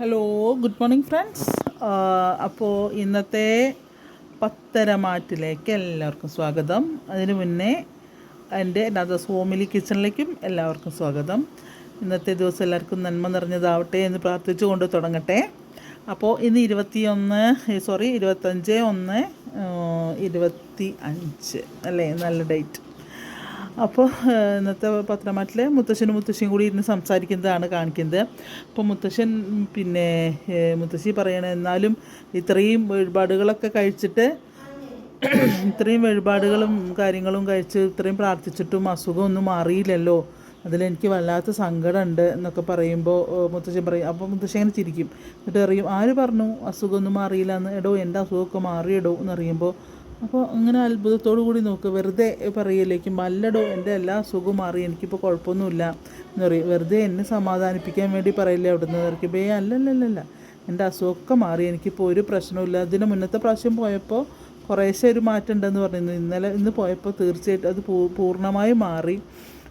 Hello good morning friends അപ്പോൾ ഇന്നത്തെ പത്തര മാറ്റിലേക്ക് എല്ലാവർക്കും സ്വാഗതം. അതിന് മുന്നേ എന്റെ നദസ് ഹോമിലി കിച്ചണിലേക്കും എല്ലാവർക്കും സ്വാഗതം. ഇന്നത്തെ ദിവസം എല്ലാവർക്കും നന്മ നിറഞ്ഞതാവട്ടെ എന്ന് പ്രാർത്ഥിച്ചുകൊണ്ട് തുടങ്ങട്ടെ. അപ്പോൾ ഇന്ന് ഇരുപത്തിയൊന്ന് സോറി ഇരുപത്തഞ്ച് ഒന്ന് ഇരുപത്തി അഞ്ച് അല്ലേ? നല്ല ഡേറ്റ് അപ്പോൾ ഇന്നത്തെ പത്രമാറ്റിൽ മുത്തശ്ശനും മുത്തശ്ശിയും കൂടി ഇരുന്ന് സംസാരിക്കുന്നതാണ് കാണിക്കുന്നത്. അപ്പോൾ മുത്തശ്ശൻ പിന്നെ മുത്തശ്ശി പറയണ എന്നാലും ഇത്രയും വഴിപാടുകളൊക്കെ കഴിച്ചിട്ട് ഇത്രയും വഴിപാടുകളും കാര്യങ്ങളും കഴിച്ച് ഇത്രയും പ്രാർത്ഥിച്ചിട്ടും അസുഖമൊന്നും മാറിയില്ലല്ലോ. അതിലെനിക്ക് വല്ലാത്ത സങ്കടമുണ്ട് എന്നൊക്കെ പറയുമ്പോൾ മുത്തശ്ശൻ പറയും. അപ്പോൾ മുത്തശ്ശൻ അങ്ങനെ ചിരിക്കും. എന്നിട്ട് അറിയും ആര് പറഞ്ഞു അസുഖമൊന്നും മാറിയില്ല എന്ന്? എടോ എന്റെ അസുഖമൊക്കെ മാറിയിടോ എന്നറിയുമ്പോൾ അപ്പോൾ അങ്ങനെ അത്ഭുതത്തോടു കൂടി നോക്കുക വെറുതെ പറയലേക്കും അല്ലടോ എന്റെ എല്ലാ അസുഖവും മാറി എനിക്കിപ്പോൾ കുഴപ്പമൊന്നുമില്ല എന്ന് പറയും. വെറുതെ എന്നെ സമാധാനിപ്പിക്കാൻ വേണ്ടി പറയില്ലേ അവിടെ നിന്ന് ഇറക്കിയപ്പോൾ ഏ അല്ലല്ലല്ല എന്റെ അസുഖമൊക്കെ മാറി എനിക്കിപ്പോൾ ഒരു പ്രശ്നമില്ല അതിന് മുന്നത്തെ പ്രാവശ്യം പോയപ്പോൾ കുറേശ്ശെ ഒരു മാറ്റം ഉണ്ടെന്ന് പറയുന്നു ഇന്നലെ ഇന്ന് പോയപ്പോൾ തീർച്ചയായിട്ടും അത് പൂർണമായും മാറി.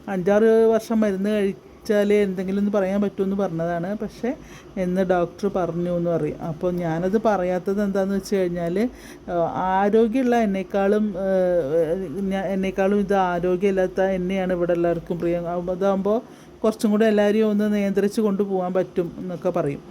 അഞ്ചാറ് വർഷം മരുന്ന് കഴിച്ചാലേ എന്തെങ്കിലും ഒന്ന് പറയാൻ പറ്റുമെന്ന് പറഞ്ഞതാണ്. പക്ഷേ എന്ന് ഡോക്ടർ പറഞ്ഞു എന്ന് പറയും. അപ്പോൾ ഞാനത് പറയാത്തത് എന്താണെന്ന് വെച്ച് കഴിഞ്ഞാൽ ആരോഗ്യമുള്ള എന്നെക്കാളും എന്നെക്കാളും ഇത് ആരോഗ്യമില്ലാത്ത എന്നെയാണ് ഇവിടെ എല്ലാവർക്കും പ്രിയം. അതാകുമ്പോൾ കുറച്ചും കൂടെ എല്ലാവരെയും ഒന്ന് നിയന്ത്രിച്ച് കൊണ്ടുപോകാൻ പറ്റും എന്നൊക്കെ പറയും.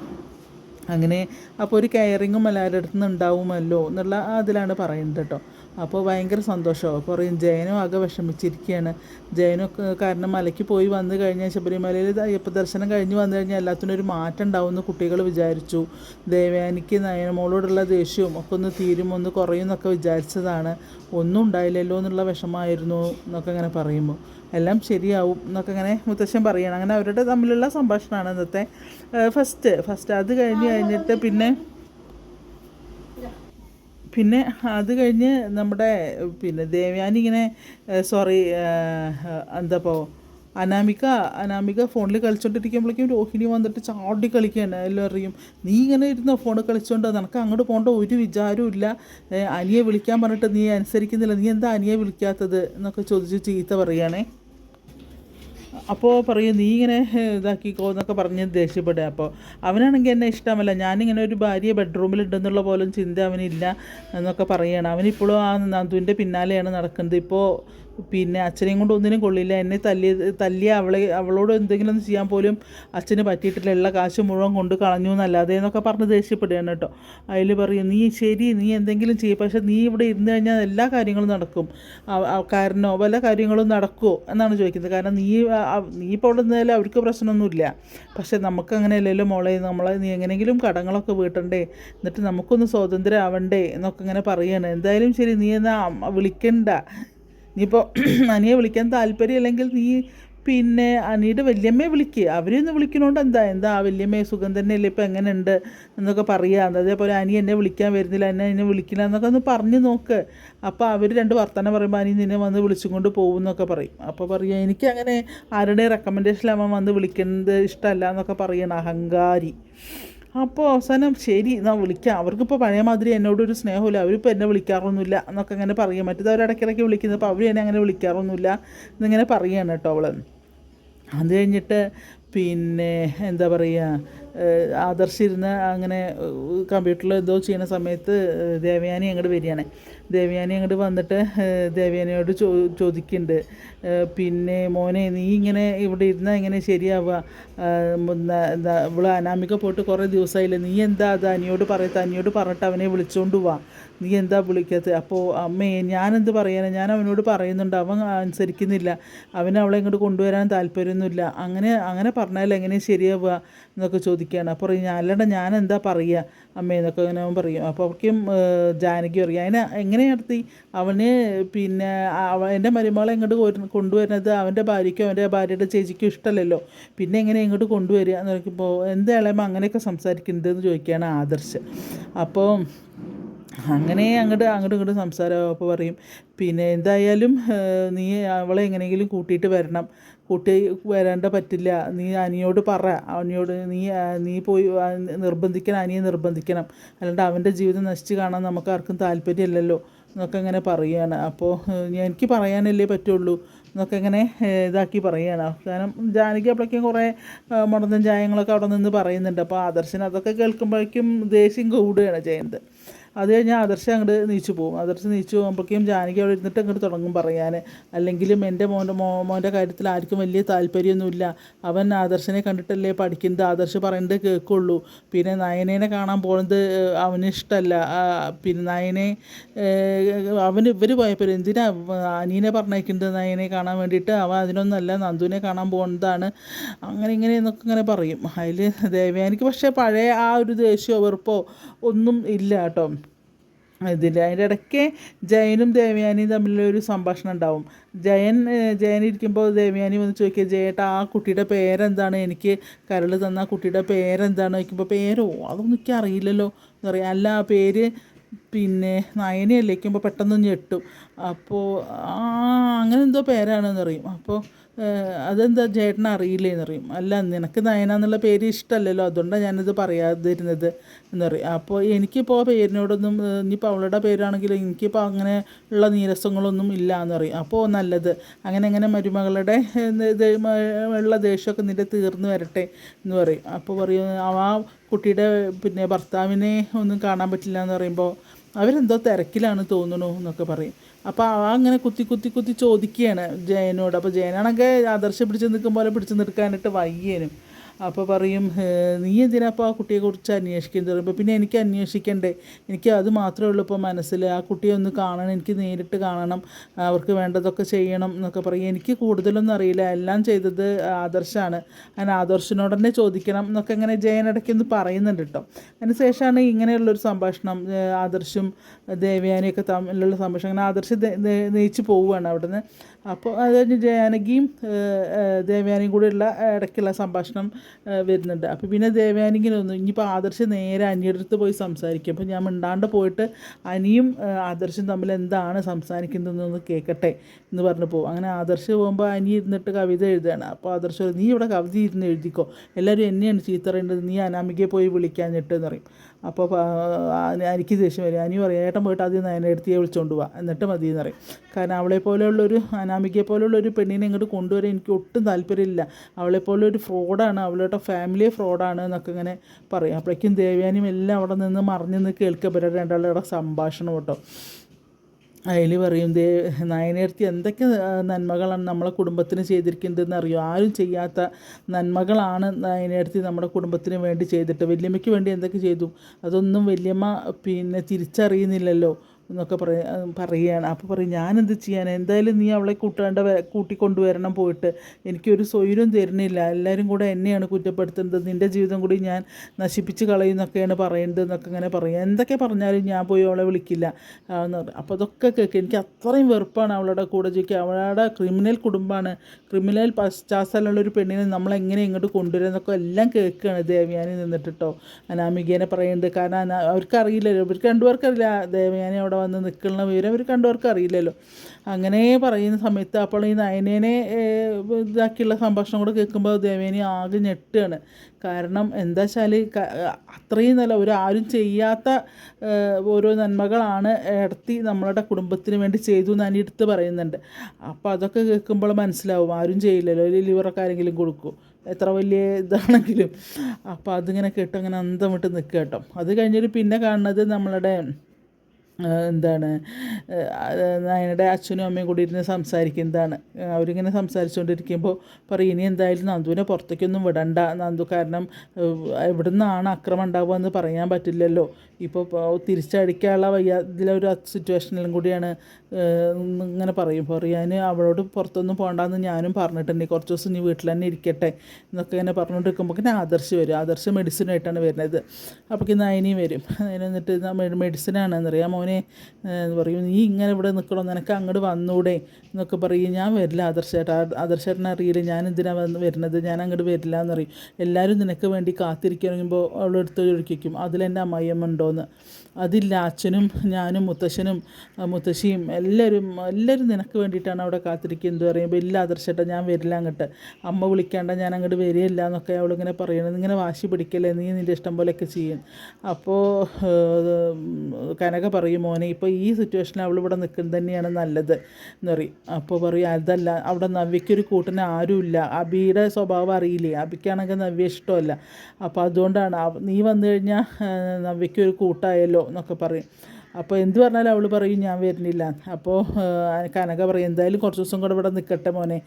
അങ്ങനെ അപ്പോൾ ഒരു കെയറിങ്ങും എല്ലാവരുടെ അടുത്തുനിന്ന് ഉണ്ടാവുമല്ലോ എന്നുള്ള അതിലാണ് പറയുന്നത് കേട്ടോ. അപ്പോൾ ഭയങ്കര സന്തോഷമാവും അപ്പോൾ പറയും ജയനും ആകെ വിഷമിച്ചിരിക്കുകയാണ് ജയനും കാരണം മലയ്ക്ക് പോയി വന്നു കഴിഞ്ഞാൽ ശബരിമലയിൽ അയ്യപ്പ ദർശനം കഴിഞ്ഞ് വന്നു കഴിഞ്ഞാൽ എല്ലാത്തിനും ഒരു മാറ്റം ഉണ്ടാവുമെന്ന് കുട്ടികൾ വിചാരിച്ചു. ദേവയാനിക്ക് നയനമോളോടുള്ള ദേഷ്യവും ഒക്കെ ഒന്ന് തീരും ഒന്ന് കുറയും എന്നൊക്കെ വിചാരിച്ചതാണ്. ഒന്നും ഉണ്ടായില്ലല്ലോ എന്നുള്ള വിഷമമായിരുന്നു എന്നൊക്കെ അങ്ങനെ പറയുമ്പോൾ. എല്ലാം ശരിയാവും എന്നൊക്കെ അങ്ങനെ മുത്തശ്ശൻ പറയണം. അങ്ങനെ അവരുടെ തമ്മിലുള്ള സംഭാഷണമാണ് ഇന്നത്തെ ഫസ്റ്റ് ഫസ്റ്റ് അത് കഴിഞ്ഞ് കഴിഞ്ഞിട്ട് പിന്നെ പിന്നെ അത് കഴിഞ്ഞ് നമ്മുടെ പിന്നെ ദേവയാനി ഇങ്ങനെ സോറി എന്താപ്പോ അനാമിക അനാമിക ഫോണിൽ കളിച്ചോണ്ടിരിക്കുമ്പോഴേക്കും രോഹിണി വന്നിട്ട് ചാടി കളിക്കുകയാണ് അറിയും നീ ഇങ്ങനെ ഇരുന്നോ ഫോൺ കളിച്ചോണ്ട്? നിനക്ക് അങ്ങോട്ട് പോകേണ്ട ഒരു വിചാരവും ഇല്ല. അനിയെ വിളിക്കാൻ പറഞ്ഞിട്ട് നീ അനുസരിക്കുന്നില്ല. നീ എന്താ അനിയെ വിളിക്കാത്തത്? എന്നൊക്കെ ചോദിച്ച് ചീത്ത പറയുകയാണേ അപ്പോൾ പറയും നീ ഇങ്ങനെ ഇതാക്കി ഇതാക്കിക്കോ എന്നൊക്കെ പറഞ്ഞ് ദേഷ്യപ്പെടുക. അപ്പോൾ അവനാണെങ്കിൽ എന്നെ ഇഷ്ടമല്ല. ഞാനിങ്ങനെ ഒരു ഭാര്യ ബെഡ്റൂമിലുണ്ടെന്നുള്ള പോലും ചിന്ത അവനില്ല എന്നൊക്കെ പറയുകയാണ് അവനിപ്പോഴും ആ നന്ദുവിന്റെ പിന്നാലെയാണ് നടക്കുന്നത്. ഇപ്പോൾ പിന്നെ അച്ഛനെയും കൊണ്ട് ഒന്നിനും കൊള്ളില്ല. എന്നെ തല്ലിയ തല്ലിയ അവളെ അവളോട് എന്തെങ്കിലും ചെയ്യാൻ പോലും അച്ഛന് പറ്റിയിട്ടില്ല. ഉള്ള കാശ് മുഴുവൻ കൊണ്ട് കളഞ്ഞു എന്നല്ലാതെ എന്നൊക്കെ പറഞ്ഞ് ദേഷ്യപ്പെടുകയാണ് കേട്ടോ. അതിൽ പറയും നീ ശരി നീ എന്തെങ്കിലും ചെയ്യും. പക്ഷെ നീ ഇവിടെ ഇരുന്ന് കഴിഞ്ഞാൽ എല്ലാ കാര്യങ്ങളും നടക്കും. കാരണോ വല്ല കാര്യങ്ങളും നടക്കുമോ എന്നാണ് ചോദിക്കുന്നത്. കാരണം നീ നീ ഇപ്പോൾ അവിടെ നിന്നാലും അവർക്ക് പ്രശ്നമൊന്നുമില്ല. പക്ഷെ നമുക്ക് അങ്ങനെ അല്ലല്ലോ മോളെ. നമ്മളെ നീ എങ്ങനെയെങ്കിലും കടങ്ങളൊക്കെ വീട്ടണ്ടേ. എന്നിട്ട് നമുക്കൊന്ന് സ്വാതന്ത്ര്യം ആവണ്ടേ എന്നൊക്കെ ഇങ്ങനെ പറയുകയാണ് എന്തായാലും ശരി നീ എന്നാ വിളിക്കണ്ട. നീയിപ്പോൾ അനിയെ വിളിക്കാൻ താല്പര്യമില്ലെങ്കിൽ നീ പിന്നെ അനിയുടെ വല്യമ്മയെ വിളിക്കുക അവരെയൊന്ന് വിളിക്കണോണ്ട് എന്താ? എന്താ ആ വല്യമ്മയെ സുഖം തന്നെയല്ലേ? ഇപ്പം എങ്ങനെയുണ്ട്? എന്നൊക്കെ പറയുക അതേപോലെ അനി എന്നെ വിളിക്കാൻ വരുന്നില്ല. എന്നെ എന്നെ വിളിക്കില്ല എന്നൊക്കെ ഒന്ന് പറഞ്ഞു നോക്ക്. അപ്പോൾ അവർ രണ്ട് വർത്തമാനം പറയുമ്പോൾ അനി നിന്നെ വന്ന് വിളിച്ചും കൊണ്ട് പോകും എന്നൊക്കെ പറയും. അപ്പോൾ പറയുക എനിക്ക് അങ്ങനെ ആരുടെ റെക്കമെൻഡേഷനിൽ അവൻ വന്ന് വിളിക്കുന്നത് ഇഷ്ടമല്ല എന്നൊക്കെ പറയണം അഹങ്കാരി. അപ്പോൾ അവസാനം ശരി എന്നാൽ വിളിക്കാം. അവർക്കിപ്പോൾ പഴയ മാതിരി എന്നോടൊരു സ്നേഹമില്ല അവരിപ്പോൾ എന്നെ വിളിക്കാറൊന്നുമില്ല എന്നൊക്കെ അങ്ങനെ പറയും മറ്റേത് അവരിടയ്ക്കിടയ്ക്ക് വിളിക്കുന്നത്. അപ്പോൾ അവർ എന്നെ അങ്ങനെ വിളിക്കാറൊന്നുമില്ല എന്നിങ്ങനെ പറയുകയാണ് കേട്ടോ അവൾ അത് കഴിഞ്ഞിട്ട് പിന്നെ എന്താ പറയുക ആദർശ് ഇരുന്ന് അങ്ങനെ കമ്പ്യൂട്ടറിൽ എന്തോ ചെയ്യുന്ന സമയത്ത് ദേവയാനി അങ്ങോട്ട് വരികയാണ്. ദേവയാനി അങ്ങോട്ട് വന്നിട്ട് ദേവയാനിയോട് ചോ ചോദിക്കുന്നുണ്ട്. പിന്നെ മോനെ നീ ഇങ്ങനെ ഇവിടെ ഇരുന്നാൽ എങ്ങനെ ശരിയാവുക? എന്താ ഇവിടെ അനാമിക പോയിട്ട് കുറേ ദിവസമായില്ലേ നീ എന്താ അത് അനിയോട് പറയത്ത? അനിയോട് പറഞ്ഞിട്ട് അവനെ വിളിച്ചോണ്ട് പോവാ നീ എന്താ വിളിക്കാത്തത് അപ്പോൾ അമ്മേ ഞാനെന്ത് പറയാനാ? ഞാൻ അവനോട് പറയുന്നുണ്ട്. അവൻ അനുസരിക്കുന്നില്ല. അവൻ അവളെ ഇങ്ങോട്ട് കൊണ്ടുവരാൻ താല്പര്യമൊന്നുമില്ല. അങ്ങനെ അങ്ങനെ പറഞ്ഞാൽ എങ്ങനെ ശരിയാവുക എന്നൊക്കെ ചോദിക്കുകയാണ്. അപ്പോൾ പറയും അല്ലാണ്ട് ഞാൻ എന്താ പറയുക അമ്മേന്നൊക്കെ ഇങ്ങനെ പറയും. അപ്പോൾ അവർക്കും ജാനകി പറയും അതിനെ എങ്ങനെ നടത്തി? അവന് പിന്നെ അവ എന്റെ മരുമകളെ ഇങ്ങോട്ട് കൊണ്ടുവരുന്നത് അവന്റെ ഭാര്യയ്ക്കും അവന്റെ ഭാര്യയുടെ ചേച്ചിക്കും ഇഷ്ടമല്ലല്ലോ. പിന്നെ എങ്ങനെ ഇങ്ങോട്ട് കൊണ്ടുവരിക? എന്ന് പറയുമ്പോൾ എന്താ ഇളയമ്മ അങ്ങനെയൊക്കെ സംസാരിക്കുന്നത് എന്ന് ചോദിക്കുകയാണ് ആദർശ്. അപ്പോൾ അങ്ങനെ അങ്ങോട്ട് അങ്ങോട്ടും ഇങ്ങോട്ടും സംസാരം. അപ്പോൾ പറയും പിന്നെ എന്തായാലും നീ അവളെ എങ്ങനെയെങ്കിലും കൂട്ടിയിട്ട് വരണം. കൂട്ടി വരേണ്ട പറ്റില്ല. നീ അനിയോട് പറ. അവനിയോട് നീ നീ പോയി നിർബന്ധിക്കണം അനിയെ നിർബന്ധിക്കണം. അല്ലാണ്ട് അവന്റെ ജീവിതം നശിച്ച് കാണാൻ നമുക്ക് ആർക്കും താല്പര്യമില്ലല്ലോ എന്നൊക്കെ ഇങ്ങനെ പറയുകയാണ്. അപ്പോൾ എനിക്ക് പറയാനല്ലേ പറ്റുള്ളൂ എന്നൊക്കെ ഇങ്ങനെ ഇതാക്കി പറയുകയാണ്. കാരണം ജാനകി അപ്പോഴേക്കും കുറേ മുടന്തൻ ചായങ്ങളൊക്കെ അവിടെ നിന്ന് പറയുന്നുണ്ട്. അപ്പോൾ ആദർശന് അതൊക്കെ കേൾക്കുമ്പോഴേക്കും ദേഷ്യം കൂടുകയാണ് ചെയ്യുന്നത് അത് കഴിഞ്ഞാൽ ആദർശ അങ്ങോട്ട് നീച്ചു പോകും ആദർശ നീച്ചു പോകുമ്പോഴേക്കും ജാനകി അവിടെ ഇരുന്നിട്ട് അങ്ങോട്ട് തുടങ്ങും പറയാൻ അല്ലെങ്കിലും എന്റെ മോന്റെ മോ മോന്റെ കാര്യത്തിൽ ആർക്കും വലിയ താല്പര്യമൊന്നുമില്ല. അവൻ ആദർശനെ കണ്ടിട്ടല്ലേ പഠിക്കുന്നത്? ആദർശ് പറയുന്നത് കേൾക്കുള്ളൂ. പിന്നെ നയനേനെ കാണാൻ പോകുന്നത് അവന് ഇഷ്ടമല്ല പിന്നെ നയനെ അവന് ഇവർ പോയപ്പോൾ എന്തിനാ അനീനെ പറഞ്ഞേക്കുന്നത് നയനെ കാണാൻ വേണ്ടിയിട്ട് അവൻ അതിനൊന്നല്ല നന്ദുവിനെ കാണാൻ പോകുന്നതാണ്. അങ്ങനെ ഇങ്ങനെ എന്നൊക്കെ ഇങ്ങനെ പറയും. അതിൽ ദേവയാനിക്ക് പക്ഷേ പഴയ ആ ഒരു ദേഷ്യമോ വെറുപ്പോ ഒന്നും ഇല്ല കേട്ടോ. ഇതിൽ അതിന്റെ ഇടയ്ക്ക് ജയനും ദേവയാനിയും തമ്മിലൊരു സംഭാഷണം ഉണ്ടാവും. ജയൻ ജയൻ ഇരിക്കുമ്പോൾ ദേവയാനി വന്ന് ചോദിക്കുക ജയേട്ടാ ആ കുട്ടിയുടെ പേരെന്താണ്? എനിക്ക് കരൾ തന്ന കുട്ടിയുടെ പേരെന്താണ്? ചോദിക്കുമ്പോൾ പേരോ? അതൊന്നും എനിക്ക് അറിയില്ലല്ലോ എന്ന് പറയാം. അല്ല ആ പേര് പിന്നെ നയനയല്ലേ വയ്ക്കുമ്പോൾ പെട്ടെന്ന് ഞെട്ടും. അപ്പോൾ ആ അങ്ങനെ എന്തോ പേരാണെന്ന് അറിയും അപ്പോൾ അതെന്താ ചേട്ടനെ അറിയില്ലേന്ന് അറിയും അല്ല നിനക്ക് നയന എന്നുള്ള പേര് ഇഷ്ടമല്ലല്ലോ അതുകൊണ്ടാണ് ഞാനിത് പറയാതിരുന്നത് എന്നറിയും. അപ്പോൾ എനിക്കിപ്പോൾ ആ പേരിനോടൊന്നും ഇനിയിപ്പോൾ അവളുടെ പേരാണെങ്കിലും എനിക്കിപ്പോൾ അങ്ങനെ ഉള്ള നീരസങ്ങളൊന്നും ഇല്ല എന്നറിയും അപ്പോൾ നല്ലത്. അങ്ങനെ അങ്ങനെ മരുമകളുടെ ഉള്ള ദേഷ്യമൊക്കെ നിന്റെ തീർന്നു വരട്ടെ എന്ന് പറയും. അപ്പോൾ പറയും ആ കുട്ടിയുടെ പിന്നെ ഭർത്താവിനെ ഒന്നും കാണാൻ പറ്റില്ല എന്ന് പറയുമ്പോൾ അവരെന്തോ തിരക്കിലാണ് തോന്നുന്നു എന്നൊക്കെ പറയും. അപ്പോൾ ആ അങ്ങനെ കുത്തി കുത്തി കുത്തി ചോദിക്കുകയാണ് ജയനോട്. അപ്പോൾ ജയനാണെങ്കിൽ ആദർശം പിടിച്ച് നിൽക്കും പോലെ പിടിച്ച് നിൽക്കാനായിട്ട് വയ്യേനും. അപ്പോൾ പറയും നീ എന്തിനാ ആ കുട്ടിയെക്കുറിച്ച് അന്വേഷിക്കുന്നത്? പറയുമ്പോൾ പിന്നെ എനിക്ക് അന്വേഷിക്കണ്ടേ. എനിക്ക് അത് മാത്രമേ ഉള്ളൂ ഇപ്പോൾ മനസ്സിൽ. ആ കുട്ടിയെ ഒന്ന് കാണണം എനിക്ക് നേരിട്ട് കാണണം അവർക്ക് വേണ്ടതൊക്കെ ചെയ്യണം എന്നൊക്കെ പറയും. എനിക്ക് കൂടുതലൊന്നും അറിയില്ല. എല്ലാം ചെയ്തത് ആദർശാണ്. ഞാൻ ആദർശിനോട് തന്നെ ചോദിക്കണം എന്നൊക്കെ ഇങ്ങനെ ജയൻ ഇടയ്ക്കൊന്ന് പറയുന്നുണ്ട് കേട്ടോ. അതിനുശേഷമാണ് ഇങ്ങനെയുള്ളൊരു സംഭാഷണം ആദർശും ദേവയാനിയൊക്കെ തമ്മിലുള്ള സംഭാഷണം. അങ്ങനെ ആദർശ് നയിച്ച് പോവുകയാണ് അവിടുന്ന്. അപ്പോൾ അത് കഴിഞ്ഞ് ജാനകിയും ദേവയാനിയും കൂടെയുള്ള ഇടയ്ക്കുള്ള സംഭാഷണം വരുന്നുണ്ട്. അപ്പോൾ പിന്നെ ദേവയാനി ഇങ്ങനെ വന്നു ഇനിയിപ്പോൾ ആദർശ് നേരെ അനിയുടെ അടുത്ത് പോയി സംസാരിക്കും. അപ്പോൾ ഞാൻ മിണ്ടാണ്ട് പോയിട്ട് അനിയും ആദർശും തമ്മിൽ എന്താണ് സംസാരിക്കുന്നതെന്ന് കേൾക്കട്ടെ എന്ന് പറഞ്ഞു പോകും അങ്ങനെ ആദർശ് പോകുമ്പോൾ അനി ഇരുന്നിട്ട് കവിത എഴുതുകയാണ്. അപ്പോൾ ആദർശ് നീ ഇവിടെ കവിത ഇരുന്ന് എഴുതിക്കോ. എല്ലാവരും എന്നെയാണ് ചീത്തറയേണ്ടത് നീ അനാമികയെ പോയി വിളിക്കാഞ്ഞിട്ട് എന്ന് പറയും. അപ്പോൾ എനിക്ക് ദേഷ്യം വരും. അനി പറയും ഏട്ടൻ പോയിട്ട് ആദ്യം നയനെടുത്തിയെ വിളിച്ചുകൊണ്ട് പോവാം എന്നിട്ട് മതി എന്ന് പറയും. കാരണം അവളെ പോലെയുള്ളൊരു അനാമികയെ പോലെയുള്ള ഒരു പെണ്ണിനെ ഇങ്ങോട്ട് കൊണ്ടുവരാൻ എനിക്ക് ഒട്ടും താല്പര്യമില്ല. അവളെ പോലെ ഒരു ഫ്രോഡാണ്. അവളുടെ ഫാമിലിയെ ഫ്രോഡാണ് എന്നൊക്കെ ഇങ്ങനെ പറയും. അപ്പോഴേക്കും ദേവയാനിയും എല്ലാം അവിടെ നിന്ന് മറിഞ്ഞ് നിന്ന് കേൾക്കപ്പെട്ട രണ്ടാളുടെ സംഭാഷണം കേട്ടോ. അതിൽ പറയും ദേ നയനേർത്തി എന്തൊക്കെ നന്മകളാണ് നമ്മളെ കുടുംബത്തിന് ചെയ്തിരിക്കുന്നതെന്ന് അറിയോ ആരും ചെയ്യാത്ത നന്മകളാണ് നയനേർത്തി നമ്മുടെ കുടുംബത്തിന് വേണ്ടി ചെയ്തിട്ട്. വല്യമ്മയ്ക്ക് വേണ്ടി എന്തൊക്കെ ചെയ്തു? അതൊന്നും വല്യമ്മ പിന്നെ തിരിച്ചറിയുന്നില്ലല്ലോ. എന്നൊക്കെ പറയ പറയുകയാണ്. അപ്പോൾ പറയും ഞാനെന്ത് ചെയ്യാൻ എന്തായാലും നീ അവളെ കൂട്ടാണ്ട് കൂട്ടിക്കൊണ്ടു കൂട്ടിക്കൊണ്ടുവരണം പോയിട്ട്. എനിക്കൊരു സ്വൈര്യം തരുന്നില്ല. എല്ലാവരും കൂടെ എന്നെയാണ് കുറ്റപ്പെടുത്തുന്നത്. നിന്റെ ജീവിതം കൂടി ഞാൻ നശിപ്പിച്ച് കളയുന്നൊക്കെയാണ് പറയുന്നത് എന്നൊക്കെ ഇങ്ങനെ പറയും. എന്തൊക്കെ പറഞ്ഞാലും ഞാൻ പോയി അവളെ വിളിക്കില്ല. എന്ന് പറയും. അപ്പോൾ അതൊക്കെ കേൾക്കും. എനിക്ക് അത്രയും വെറുപ്പാണ് അവളുടെ കൂടെ ജീവിക്കുക അവളുടെ ക്രിമിനൽ കുടുംബമാണ്. ക്രിമിനൽ പശ്ചാത്തലമുള്ള ഒരു പെണ്ണിനെ നമ്മളെങ്ങനെ ഇങ്ങോട്ട് കൊണ്ടുവരുന്നൊക്കെ എല്ലാം കേൾക്കുകയാണ് ദേവയാനി നിന്നിട്ട് കേട്ടോ അനാമികേനെ പറയുന്നുണ്ട് കാരണം അനാ അവർക്ക് അറിയില്ലല്ലോ ഇവർക്ക് രണ്ടുപേർക്കറിയില്ല. ദേവയാനി അവിടെ വന്ന് നിൽക്കുന്ന വിവരം ഇവർ കണ്ടവർക്ക് അറിയില്ലല്ലോ. അങ്ങനെ പറയുന്ന സമയത്ത് അപ്പോൾ ഈ നയനേനെ ഇതാക്കിയുള്ള സംഭാഷണം കൂടെ കേൾക്കുമ്പോൾ ദേവേനി ആകെ ഞെട്ടുകയാണ്. കാരണം എന്താ വെച്ചാൽ അത്രയും നല്ല ഒരു ആരും ചെയ്യാത്ത ഓരോ നന്മകളാണ് ഇടത്തി നമ്മളുടെ കുടുംബത്തിന് വേണ്ടി ചെയ്തു എന്ന് അനിയെടുത്ത് പറയുന്നുണ്ട്. അപ്പോൾ അതൊക്കെ കേൾക്കുമ്പോൾ മനസ്സിലാവും ആരും ചെയ്യില്ലല്ലോ. ലിവറൊക്കെ ആരെങ്കിലും കൊടുക്കും. എത്ര വലിയ ഇതാണെങ്കിലും. അപ്പോൾ അതിങ്ങനെ കേട്ട് അങ്ങനെ അന്തം വിട്ട് നിൽക്കുക കേട്ടോ. അത് കഴിഞ്ഞിട്ട് പിന്നെ കാണുന്നത് നമ്മളുടെ എന്താണ്? നയനയുടെ അച്ഛനും അമ്മയും കൂടി ഇരുന്ന് സംസാരിക്കുന്നതാണ് അവരിങ്ങനെ സംസാരിച്ചുകൊണ്ടിരിക്കുമ്പോൾ പറയും ഇനി എന്തായാലും നന്ദുവിനെ പുറത്തേക്കൊന്നും വിടണ്ട. നന്ദു കാരണം എവിടെ നിന്നാണ് അക്രമം ഉണ്ടാവുക എന്ന് പറയാൻ പറ്റില്ലല്ലോ. ഇപ്പോൾ തിരിച്ചടിക്കാനുള്ള വയ്യ ഇതിലൊരു സിറ്റുവേഷനിലും കൂടിയാണ് ഇങ്ങനെ പറയും. പറയാൻ അവളോട് പുറത്തൊന്നും പോകണ്ടെന്ന് ഞാനും പറഞ്ഞിട്ടുണ്ട്. കുറച്ച് ദിവസം നീ വീട്ടിൽ തന്നെ ഇരിക്കട്ടെ. എന്നൊക്കെ ഇങ്ങനെ പറഞ്ഞുകൊണ്ടിരിക്കുമ്പോൾ പിന്നെ ആദർശ് വരും. ആദർശ് മെഡിസിനായിട്ടാണ് വരുന്നത്. അപ്പോൾ നയനി വരും. അതിന് എന്നിട്ട് മെഡിസിനാണ് എന്നറിയാം മോനെ ഏഹ്, പറയും നീ ഇങ്ങനെ ഇവിടെ നിൽക്കണം നിനക്ക് അങ്ങോട്ട് വന്നൂടെ? എന്നൊക്കെ പറയും. ഞാൻ വരില്ല ആദർശേട്ടാ. ആദർശേട്ടനെ അറിയില്ല. ഞാൻ എന്തിനാണ് വന്ന് വരുന്നത്? ഞാൻ അങ്ങോട്ട് വരില്ല എന്ന് പറയും. എല്ലാവരും നിനക്ക് വേണ്ടി കാത്തിരിക്കുമ്പോൾ അവളെടുത്ത് ചോദിക്കും അതിലെന്റെ അമ്മയമ്മ ഉണ്ടോയെന്ന് അതില്ല അച്ഛനും ഞാനും മുത്തശ്ശനും മുത്തശ്ശിയും എല്ലാവരും എല്ലാവരും നിനക്ക് വേണ്ടിയിട്ടാണ് അവിടെ കാത്തിരിക്കുന്നത് പറയുമ്പോൾ ഇല്ല ആദർശേട്ടാ ഞാൻ വരില്ല അങ്ങോട്ട്. അമ്മ വിളിക്കാണ്ട ഞാൻ അങ്ങോട്ട് വരികയില്ല എന്നൊക്കെ അവളിങ്ങനെ പറയണത്. ഇങ്ങനെ വാശി പിടിക്കല്ലേ നീ നിന്റെ ഇഷ്ടം പോലെയൊക്കെ ചെയ്യും. അപ്പോൾ കനക പറയും മോനെ ഇപ്പോൾ ഈ സിറ്റുവേഷനിൽ അവൾ ഇവിടെ നിൽക്കുന്നത് തന്നെയാണ് നല്ലത് എന്ന് പറയും. അപ്പോൾ പറയും അതല്ല അവിടെ നവ്യയ്ക്കൊരു കൂട്ടിന് ആരുമില്ല അബിയുടെ സ്വഭാവം അറിയില്ലേ? അബിക്കാണെങ്കിൽ നവ്യ ഇഷ്ടമല്ല. അപ്പോൾ അതുകൊണ്ടാണ് നീ വന്നു കഴിഞ്ഞാൽ നവ്യയ്ക്കൊരു കൂട്ടായല്ലോ. എന്നൊക്കെ പറയും. അപ്പോൾ എന്ത് പറഞ്ഞാലും അവൾ പറയും ഞാൻ വരുന്നില്ല. അപ്പോൾ കനക പറയും എന്തായാലും കുറച്ച് ദിവസം കൂടെ ഇവിടെ നിൽക്കട്ടെ മോനെ.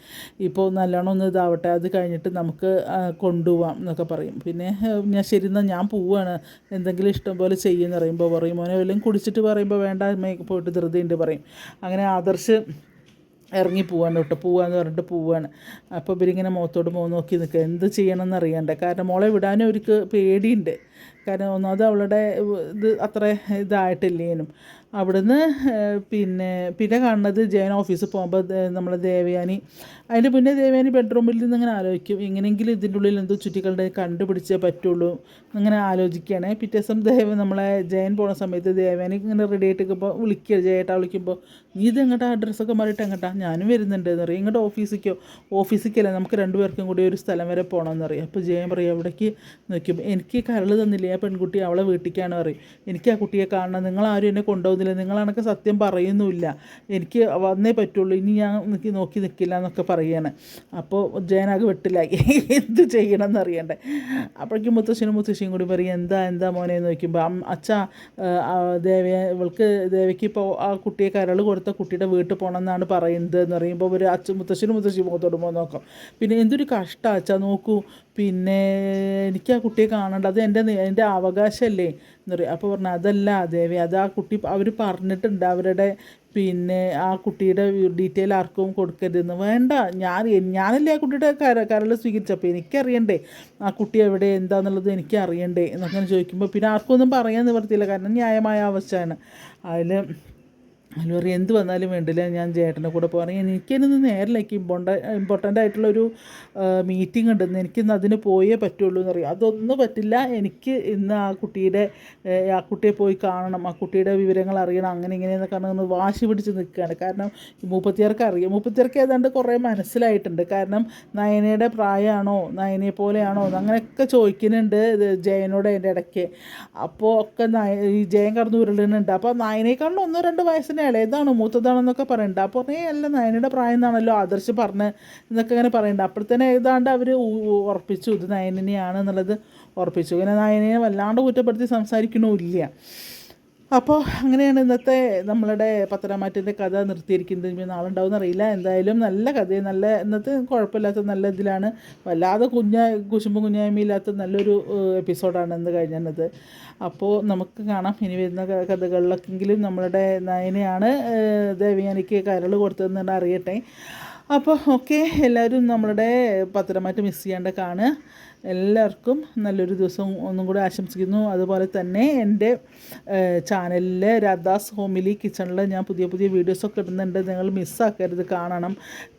ഇപ്പോൾ നല്ലോണം ഒന്ന് ഇതാവട്ടെ. അത് കഴിഞ്ഞിട്ട് നമുക്ക് കൊണ്ടുപോവാം എന്നൊക്കെ പറയും. പിന്നെ ഞാൻ ശരി എന്നാൽ ഞാൻ പോവുകയാണ് എന്തെങ്കിലും ഇഷ്ടം പോലെ ചെയ്യുമെന്ന് പറയുമ്പോൾ പറയും. മോനെ വല്ലതും കുടിച്ചിട്ട് പറയുമ്പോൾ വേണ്ട. അമ്മയൊക്കെ പോയിട്ട് ധൃതിയുണ്ട് പറയും. അങ്ങനെ ആദർശ് ഇറങ്ങി പോവാണ് കേട്ടോ. പോവാന്ന് പറഞ്ഞിട്ട് പോവാണ്. അപ്പോൾ ഇവരിങ്ങനെ മുഖത്തോട് മുഖം നോക്കി നിൽക്കുക. എന്ത് ചെയ്യണമെന്ന് അറിയണ്ട. കാരണം മോളെ വിടാനും അവർക്ക് പേടിയുണ്ട്. കാരണം ഒന്നാമത് അവളുടെ ഇത് അത്ര ഇതായിട്ടില്ലേനും. അവിടുന്ന് പിന്നെ പിന്നെ കാണുന്നത് ജയൻ ഓഫീസിൽ പോകുമ്പോൾ നമ്മളെ ദേവയാനി. അതിന്റെ പിന്നെ ദേവയാനി ബെഡ്റൂമിൽ നിന്ന് ഇങ്ങനെ ആലോചിക്കും. എങ്ങനെയെങ്കിലും ഇതിന്റെ ഉള്ളിൽ എന്തോ ചുറ്റിക്കളുടെ കണ്ടുപിടിച്ചേ പറ്റുള്ളൂ ഇങ്ങനെ ആലോചിക്കുകയാണ്. പിറ്റേ ദിവസം ദേവ നമ്മളെ ജയൻ പോണ സമയത്ത് ദേവയാനി ഇങ്ങനെ റെഡി ആയിട്ട് നിൽക്കുമ്പോൾ വിളിക്കുക. ജയേട്ടാ വിളിക്കുമ്പോൾ നീ ഇത് എങ്ങോട്ടാ? അഡ്രസ്സൊക്കെ മാറിയിട്ട് എങ്ങോട്ടാ? ഞാനും വരുന്നുണ്ട് എന്ന് പറയും. ഇങ്ങോട്ട് ഓഫീസിക്കോ? ഓഫീസിലേക്കല്ല നമുക്ക് രണ്ടുപേർക്കും കൂടി ഒരു സ്ഥലം വരെ പോകണമെന്ന് പറയും. അപ്പോൾ ജയൻ പറയും അവിടേക്ക് നോക്കിയപ്പോൾ എനിക്ക് കരൾ തന്നില്ലേ? ആ പെൺകുട്ടി അവളെ വീട്ടിലേക്കാണ് പറയും. എനിക്ക് ആ കുട്ടിയെ കാണണം. നിങ്ങളാരും എന്നെ കൊണ്ടുപോകുന്നില്ല. നിങ്ങളാണൊക്കെ സത്യം പറയുന്നുമില്ല. എനിക്ക് വന്നേ പറ്റുള്ളൂ. ഇനി ഞാൻ നിൽക്കി നോക്കി നിൽക്കില്ല എന്നൊക്കെ പറയുകയാണ് അപ്പോൾ ജയനാഗ് വെട്ടിലായി. എന്ത് ചെയ്യണം എന്നറിയണ്ടേ അപ്പോഴേക്കും മുത്തശ്ശനും മുത്തശ്ശിയും കൂടി പറയും എന്താ എന്താ മോനെ? എന്ന് നോക്കുമ്പോൾ അം അച്ഛാ ദേവ ഇവൾക്ക് ദേവയ്ക്ക് ഇപ്പോൾ ആ കുട്ടിയെ കരൾ കൊടുത്ത കുട്ടിയുടെ വീട്ടിൽ പോകണം എന്നാണ് പറയുന്നത്. എന്ന് പറയുമ്പോൾ ഒരു അച്ഛൻ മുത്തശ്ശനും മുത്തശ്ശി മുഖത്തോടുമ്പോൾ നോക്കാം. പിന്നെ എന്തൊരു കഷ്ടം അച്ഛാ നോക്കൂ. പിന്നെ എനിക്ക് ആ കുട്ടിയെ കാണണ്ട. അത് എന്റെ എന്റെ അവകാശമല്ലേ എന്ന് പറയും. അപ്പോൾ പറഞ്ഞു അതല്ല ദേവി അത് ആ കുട്ടി അവർ പറഞ്ഞിട്ടുണ്ട്. അവരുടെ പിന്നെ ആ കുട്ടിയുടെ ഡീറ്റെയിൽ ആർക്കും കൊടുക്കരുതെന്ന്. വേണ്ട ഞാൻ ഞാനല്ലേ ആ കുട്ടിയുടെ കര കരൾ സ്വീകരിച്ചപ്പോൾ എനിക്കറിയണ്ടേ ആ കുട്ടി എവിടെ എന്താന്നുള്ളത് എനിക്ക് അറിയണ്ടേ എന്നൊക്കെ ചോദിക്കുമ്പോൾ പിന്നെ ആർക്കും ഒന്നും പറയാൻ നിവർത്തിയില്ല കാരണം ന്യായമായ ആവശ്യമാണ് അതിൽ അതിൽ പറയും എന്ത് വന്നാലും വേണ്ടില്ല ഞാൻ ചേട്ടന്റെ കൂടെ പോകാൻ. എനിക്കിന്ന് നേരിലേക്ക് ഇമ്പോർട്ട ഇമ്പോർട്ടന്റ് ആയിട്ടുള്ളൊരു മീറ്റിംഗ് ഉണ്ടെന്ന് എനിക്കിന്ന് അതിന് പോയേ പറ്റുള്ളൂ എന്ന് പറയും. അതൊന്നും പറ്റില്ല. എനിക്ക് ഇന്ന് ആ കുട്ടിയുടെ ആ കുട്ടിയെ പോയി കാണണം. ആ കുട്ടിയുടെ വിവരങ്ങൾ അറിയണം. അങ്ങനെ ഇങ്ങനെയെന്ന് കാരണം ഒന്ന് വാശി പിടിച്ച് നിൽക്കുകയാണ്. കാരണം മുപ്പത്തിയാർക്ക് അറിയാം. മുപ്പത്തിയാർക്ക് ഏതാണ്ട് കുറേ മനസ്സിലായിട്ടുണ്ട്. കാരണം നയനയുടെ പ്രായമാണോ നയനയെ പോലെയാണോ അങ്ങനെയൊക്കെ ചോദിക്കുന്നുണ്ട് ജയനോട് അതിന്റെ ഇടയ്ക്ക്. അപ്പോൾ ഒക്കെ നയ ഈ ജയൻ കടന്നു ഉരുളുന്നുണ്ട്. അപ്പോൾ നയനേക്കാളും ഒന്നോ രണ്ടോ വയസ്സിന് ഇളയതാണ് മൂത്തതാണെന്നൊക്കെ പറയണ്ട. അപ്പോൾ പറഞ്ഞേ അല്ല നയനയുടെ പ്രായം എന്നാണല്ലോ ആദർശ് പറഞ്ഞ് എന്നൊക്കെ ഇങ്ങനെ പറയണ്ട. അപ്പോഴത്തേനെ ഏതാണ്ട് അവർ ഉറപ്പിച്ചു ഇത് നയനിനെയാണ് എന്നുള്ളത് ഉറപ്പിച്ചു. ഇങ്ങനെ നയനെ വല്ലാണ്ട് കുറ്റപ്പെടുത്തി സംസാരിക്കണമില്ല അപ്പോൾ അങ്ങനെയാണ് ഇന്നത്തെ നമ്മളുടെ പത്തനാമാറ്റിന്റെ കഥ നിർത്തിയിരിക്കുന്നത്. ഇനി നാളെ ഉണ്ടാവുമെന്ന് അറിയില്ല. എന്തായാലും നല്ല കഥയും. നല്ല ഇന്നത്തെ കുഴപ്പമില്ലാത്ത നല്ല ഇതിലാണ്. വല്ലാതെ കുഞ്ഞ കുശുമ്പും കുഞ്ഞായ്മയില്ലാത്ത നല്ലൊരു എപ്പിസോഡാണ് ഇന്ന് കഴിഞ്ഞത്. അപ്പോൾ നമുക്ക് കാണാം. ഇനി വരുന്ന കഥകളിലൊക്കെങ്കിലും നമ്മളുടെ നയനയാണ് ദേവയാനിക്ക് കരൾ കൊടുത്തതെന്ന് അറിയട്ടെ. അപ്പോൾ ഓക്കെ എല്ലാവരും നമ്മളുടെ പത്രമായിട്ട് മിസ് ചെയ്യാണ്ട് കാണുക. എല്ലാവർക്കും നല്ലൊരു ദിവസം ഒന്നും കൂടി ആശംസിക്കുന്നു. അതുപോലെ തന്നെ എന്റെ ചാനലിലെ രാധാസ് ഹോമിലി കിച്ചണിൽ ഞാൻ പുതിയ പുതിയ വീഡിയോസൊക്കെ ഇടുന്നുണ്ട്. നിങ്ങൾ മിസ്സാക്കരുത് കാണണം.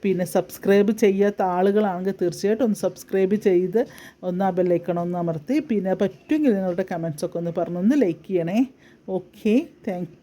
പിന്നെ സബ്സ്ക്രൈബ് ചെയ്യാത്ത ആളുകളാണെങ്കിൽ തീർച്ചയായിട്ടും ഒന്ന് സബ്സ്ക്രൈബ് ചെയ്ത് ഒന്ന് ആ ബെല്ലൈക്കണം ഒന്ന് അമർത്തി. പിന്നെ പറ്റുമെങ്കിൽ നിങ്ങളുടെ കമൻസൊക്കെ ഒന്ന് പറഞ്ഞൊന്ന് ലൈക്ക് ചെയ്യണേ. Okay thank